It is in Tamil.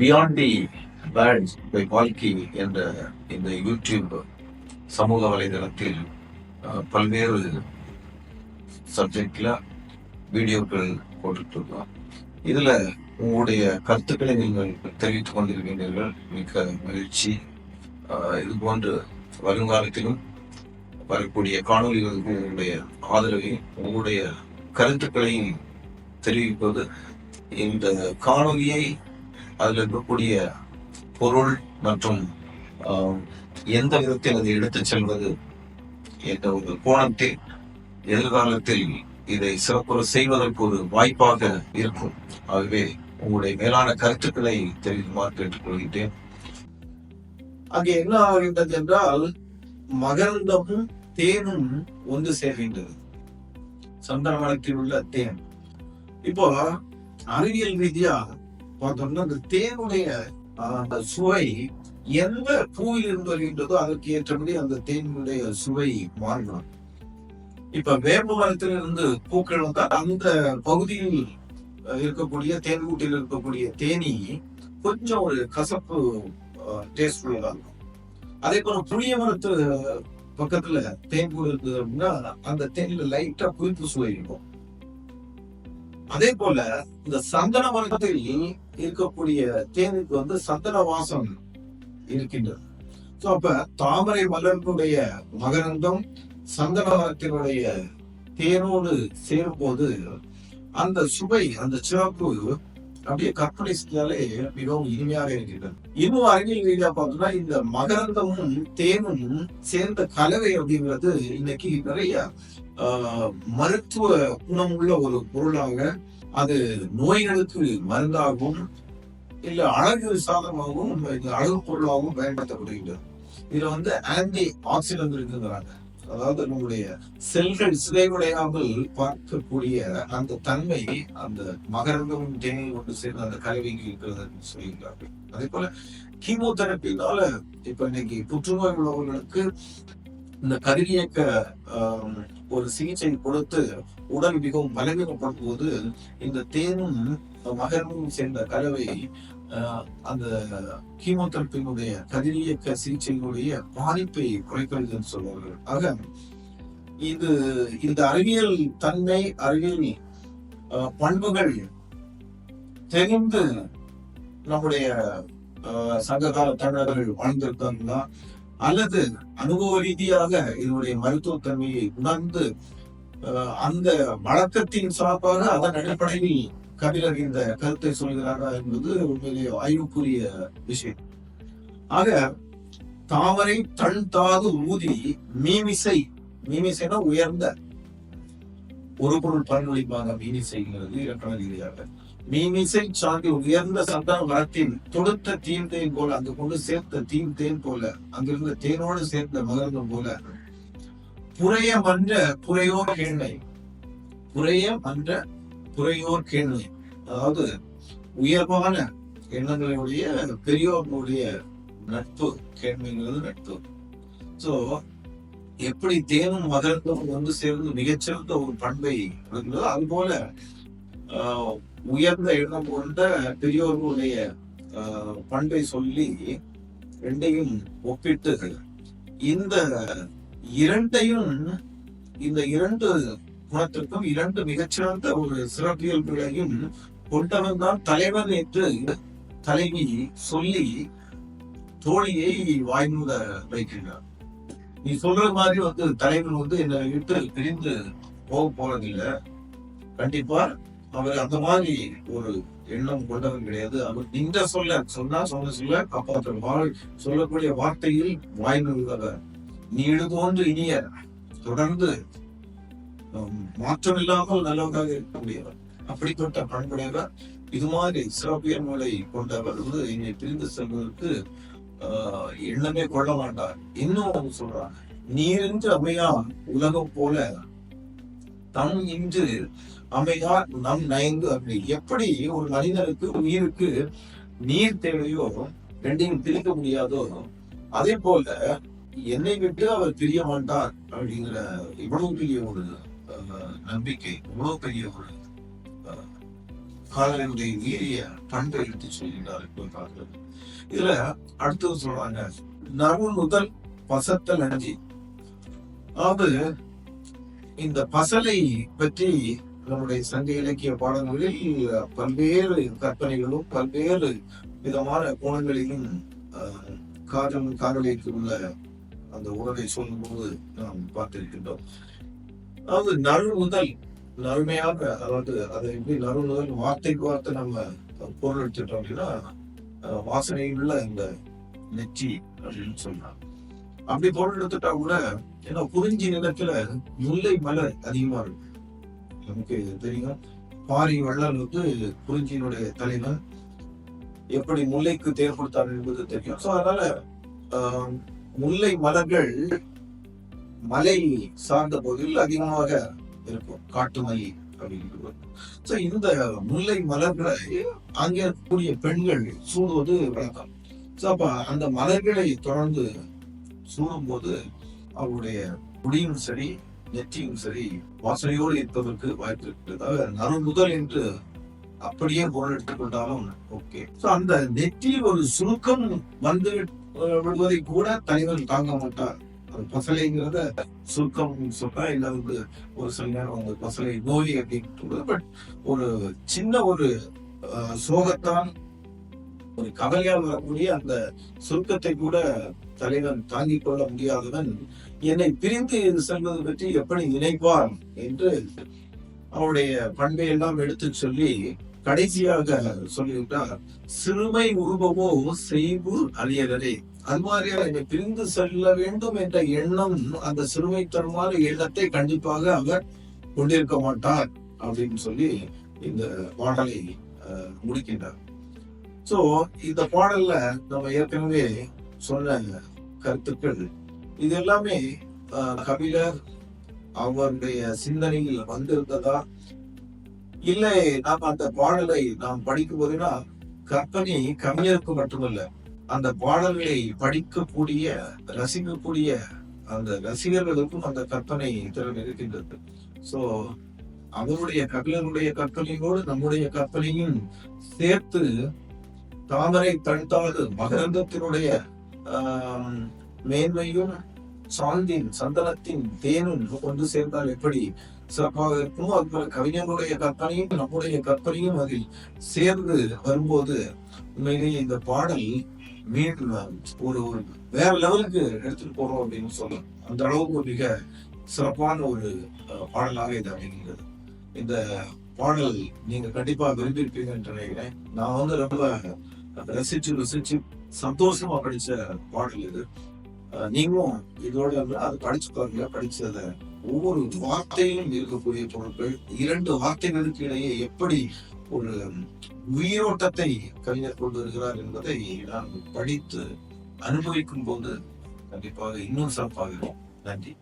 Beyond the birds by Balki என்ற இந்த யூடியூப் சமூக வலைதளத்தில் பல்வேறு சப்ஜெக்டில் வீடியோக்கள் போட்டுட்டு இருக்கோம் உங்களுடைய கருத்துக்களை நீங்கள் தெரிவித்துக் கொண்டிருக்கின்றீர்கள். மிக்க மகிழ்ச்சி. இது போன்று வருங்காலத்திலும் வரக்கூடிய காணொலிகளுக்கு உங்களுடைய ஆதரவை உங்களுடைய கருத்துக்களையும் தெரிவிப்பது இந்த காணொலியை அதில் இருக்கக்கூடிய பொருள் மற்றும் ஆஹ், எந்த விதத்தில் அதை எடுத்துச் செல்வது என்ற ஒரு கோணத்தில் எதிர்காலத்தில் இதை சிறப்புற செய்வதற்கு ஒரு வாய்ப்பாக இருக்கும். ஆகவே உங்களுடைய மேலான கருத்துக்களை தெரிவிக்குமாறு கேட்டுக்கொள்கிறேன் அங்கே என்ன ஆகின்றது என்றால் மகரந்தமும் தேனும் ஒன்று சேர்கின்றது. சந்தனவனத்தில் உள்ள தேன். இப்போ அறிவியல் ரீதியா பார்த்தோம்னா அந்த தேனுடைய அந்த சுவை எந்த பூவில் இருந்து வருகின்றதோ அதற்கு ஏற்றபடி அந்த தேனுடைய சுவை மாறணும். இப்ப வேப்ப மரத்திலிருந்து பூக்கள் வந்தால் அந்த பகுதியில் இருக்கக்கூடிய தேன் கூட்டில் இருக்கக்கூடிய தேனி கொஞ்சம் ஒரு கசப்பு டேஸ்ட் உள்ளதா இருக்கும். அதே போல புளிய மரத்து பக்கத்துல தேன் கூடு இருந்தது அப்படின்னா அந்த தேனில லைட்டா புளிப்பு சுவை இருக்கும். அதே போல இந்த சந்தன மரத்தில் இருக்கக்கூடிய தேனுக்கு வந்து சந்தன வாசம் இருக்கின்றது. சோ அப்ப தாமரை மலர்களுடைய மகரந்தம் சந்தன மரத்தினுடைய தேனோடு சேரும்போது அந்த சுவை அந்த சிவப்பு அப்படியே கற்பனை செஞ்சாலே மிகவும் இனிமையாக இருக்கின்றது இன்னும் அறிவியல் ரீதியா பார்த்தோம்னா இந்த மகரந்தமும் தேனும் சேர்ந்த கலவை அப்படிங்கிறது இன்னைக்கு நிறைய ஆஹ், மருத்துவ குணமுள்ள ஒரு பொருளாக அது நோய்களுக்கு மருந்தாகவும் இல்ல அழகு சாதனமாகவும் அழகு பொருளாகவும் பயன்படுத்தப்படுகின்றது. இதுல வந்து ஆன்டி ஆக்சிடென்ட் இருக்குங்கிறாங்க. அதாவது நம்முடைய செல்கள் சிதைவடையாமல் பார்க்கக்கூடிய அந்த தன்மை அந்த மகரந்தமும் தேனில் ஒன்று சேர்ந்து அந்த கலவைக்கு இருக்கிறது சொல்லியிருக்காங்க அதே போல கீமோதெரப்பினால இப்ப இன்னைக்கு புற்றுநோய் உள்ளவர்களுக்கு இந்த கருகியக்க ஒரு சிகிச்சை கொடுத்து உடல் மிகவும் பலவீனப்படும் போது இந்த தேனும் மகரமும் சேர்ந்த கலவை அந்த கீமோதெரப்பினுடைய கதிரியக்க சிகிச்சையினுடைய பாதிப்பை குறைக்கிறதுன்னு சொல்வார்கள். ஆக இது இந்த அறிவியல் தன்மை அறிவியல் ஆஹ், பண்புகள் தெரிந்து நம்முடைய சங்க சங்ககால தமிழர்கள் வாழ்ந்திருக்காங்கன்னா அல்லது அனுபவ ரீதியாக இதனுடைய மருத்துவத்தன்மையை உணர்ந்து அந்த வழக்கத்தின் சார்பாக அதன் அடிப்படையில் கபிலர் இந்த கருத்தை சொல்கிறாரா என்பது உண்மையிலேயே ஆய்வுக்குரிய விஷயம். ஆக தாமரை தன் தாது ஊதி மீமிசை மீமிசைனா உயர்ந்த. ஒரு பொருள் பயனளிப்பாங்க மீமிசைங்கிறது இலக்கண ரீதியாக மீமிசை சார்ந்து உயர்ந்த சத்தம் மரத்தின் தொடுத்த தேன் போல அங்கு கொண்டு சேர்த்த தேன் போல அங்கிருந்த தேனோடு சேர்ந்த மகர்ந்தம் போல. புறைய மன்ற புறையோர் கேண்மை. புறைய மன்ற புறையோர் கேண்மை. அதாவது உயர்வான எண்ணங்களுடைய பெரியோர்களுடைய நட்பு கேள்விங்கிறது நட்பு. சோ எப்படி தேனும் மகர்ந்தும் வந்து சேர்ந்து மிகச்சிறந்த ஒரு பண்பை அது போல உயர்ந்த இடம் கொண்ட பெரியோர்களுடைய பண்பை சொல்லி ரெண்டையும் ஒப்பிட்டு இந்த இரண்டையும் இந்த இரண்டு குணத்திற்கும் இரண்டு மிகச்சிறந்த ஒரு சிறப்பியல்புகளையும் கொண்டவன் தான் தலைவன் என்று தலைவி சொல்லி தோழியை வாய்மூத வைக்கின்றார். நீ சொல்ற மாதிரி வந்து தலைவன் வந்து என்னை விட்டு பிரிந்து போக போறதில்லை. கண்டிப்பா அவர் அந்த மாதிரி ஒரு எண்ணம் கொண்டவன் கிடையாது. அவர் நீங்க சொல்ல சொன்னா சொன்ன சொல்ல காப்பாற்ற வாழ் சொல்லக்கூடிய வார்த்தையில் வாய்ந்தவர் நீடு போன்று இனிய தொடர்ந்து மாற்றம் இல்லாமல் நல்லவராக இருக்கக்கூடியவர். அப்படிப்பட்ட பண்புடையவர். இது மாதிரி சிறப்பியல்களை கொண்டவர். வந்து என்னை பிரிந்து செல்வதற்கு ஆஹ், எண்ணமே கொள்ள மாட்டார். இன்னும் அவங்க சொல்றாங்க. என்று அமையா உலகம் போல தம் இன்று அமையா நம் நயந்து அப்படி எப்படி ஒரு மனிதனுக்கு உயிருக்கு நீர் தேவையோ ரெண்டையும் பிரிக்க முடியாதோ அதே போல என்னை விட்டு அவர் பிரிய மாட்டார் அப்படிங்கிற இவ்வளவு பெரிய ஒரு அஹ், நம்பிக்கை இவ்வளவு பெரிய ஒரு காதலனுடைய நீரிய பண்பை எடுத்து சொல்கிறார் இப்போ பார்க்கிறது. இதுல அடுத்தது சொல்றாங்க நறு முதல் பசத்தல் அஞ்சி அதாவது இந்த பசலை பற்றி நம்முடைய சங்க இலக்கிய பாடல்களில் பல்வேறு கற்பனைகளும் பல்வேறு விதமான கோணங்களிலும் ஆஹ், காதல் காதலிக்கு உள்ள அந்த உறவை சொல்லும்போது நாம் பார்த்திருக்கின்றோம். அதாவது நறு முதல் நறுமையாக அதாவது அதை எப்படி நறு முதல் வார்த்தைக்கு வார்த்தை நம்ம பொருள் எடுத்துட்டோம் அப்படின்னா ஆஹ், வாசனையுள்ள இந்த நெச்சி அப்படின்னு சொன்னாங்க அப்படி பொருள் எடுத்துட்டா கூட ஏன்னா குறிஞ்சி நிலத்துல முல்லை மலர் அதிகமா இருக்கும். நமக்கு தெரியும். பாரி வள்ளல் வந்து குறிஞ்சியினுடைய தலைவன் எப்படி முல்லைக்கு தேர் கொடுத்தார் என்பது தெரியும். ஸோ அதனால ஆஹ், முல்லை மலர்கள் மலை சார்ந்த பகுதியில் அதிகமாக இருக்கும். காட்டு மலை அப்படின்றது ஸோ இந்த முல்லை மலர்களை அங்கே இருக்கக்கூடிய பெண்கள் சூடுவது வழக்கம். ஸோ அப்ப அந்த மலர்களை தொடர்ந்து சூடும்போது அவருடைய முடியும் சரி நெற்றியும் சரி வாசனையோடு இருப்பதற்கு வாய்ப்பு அதாவது நறுமுதல் என்று அப்படியே பொருள் எடுத்துக்கொண்டாலும் ஓகே ஸோ அந்த நெற்றி ஒரு சுருக்கம் வந்து விடுவதை கூட தலைவர்கள் தாங்க மாட்டார். அது பசலைங்கிறத சுருக்கம் சொன்னா இல்ல வந்து ஒரு சில நேரம் வந்து பசலை நோய் அப்படின்னு பட் ஒரு சின்ன ஒரு சோகத்தான் ஒரு கவலையால் வரக்கூடிய அந்த சுருக்கத்தை கூட தலைவன் தாங்கிக் கொள்ள முடியாதவன் என்னை பிரிந்து செல்வது பற்றி எப்படி நினைப்பான் என்று அவருடைய பண்பை எல்லாம் எடுத்து சொல்லி கடைசியாக சொல்லிவிட்டார். சிறுமை உருவமோ செய்வு அழியலரே அது மாதிரியாக என்னை பிரிந்து செல்ல வேண்டும் என்ற எண்ணம் அந்த சிறுமை தருமாறு எண்ணத்தை கண்டிப்பாக அவர் கொண்டிருக்க மாட்டார் அப்படின்னு சொல்லி இந்த பாடலை அஹ், முடிக்கின்றார். சோ இந்த பாடல்ல நம்ம ஏற்கனவே சொன்ன கருத்துக்கள். இது எல்லாமே கபிலர் அவருடைய சிந்தனையில் வந்திருந்ததா? இல்லை நாம் அந்த பாடலை நாம் படிக்கும் போதுனா கற்பனை கவிஞருக்கு மட்டுமல்ல அந்த பாடல்களை படிக்கக்கூடிய ரசிக்கக்கூடிய அந்த ரசிகர்களுக்கும் அந்த கற்பனை திறன் இருக்கின்றது. சோ அவருடைய கபிலருடைய கற்பனையோடு நம்முடைய கற்பனையும் சேர்த்து தாமரை தழுத்தாது மகரந்தத்தினுடைய மேன்மையும் சாந்தின் சந்தனத்தின் தேனும் கொண்டு சேர்ந்தால் எப்படி? சிறப்பாக இருக்குமோ அதுபோல கவிஞருடைய கற்பனையும் நம்முடைய கற்பனையும் அதில் சேர்ந்து வரும்போது உண்மையிலேயே இந்த பாடல் மீண்டும் ஒரு ஒரு வேற லெவலுக்கு எடுத்துட்டு போறோம் அப்படின்னு சொல்லலாம். அந்த அளவுக்கு மிக சிறப்பான ஒரு பாடலாக இது அமைகிறது இந்த பாடல் நீங்க கண்டிப்பா விரும்பியிருப்பீங்கன்னு நினைக்கிறேன். நான் வந்து ரொம்ப ரசிச்சு ரசிச்சு சந்தோஷமா படிச்ச பாடல் இது. நீங்களும் இதோட அது படிச்சு பாருங்க. படிச்சத ஒவ்வொரு வார்த்தையிலும் இருக்கக்கூடிய பொருட்கள் இரண்டு வார்த்தைகளுக்கு இடையே எப்படி ஒரு உயிரோட்டத்தை கவிஞர் கொண்டு வருகிறார் என்பதை நான் படித்து அனுபவிக்கும் போது கண்டிப்பாக இன்னும் சிறப்பாக நன்றி.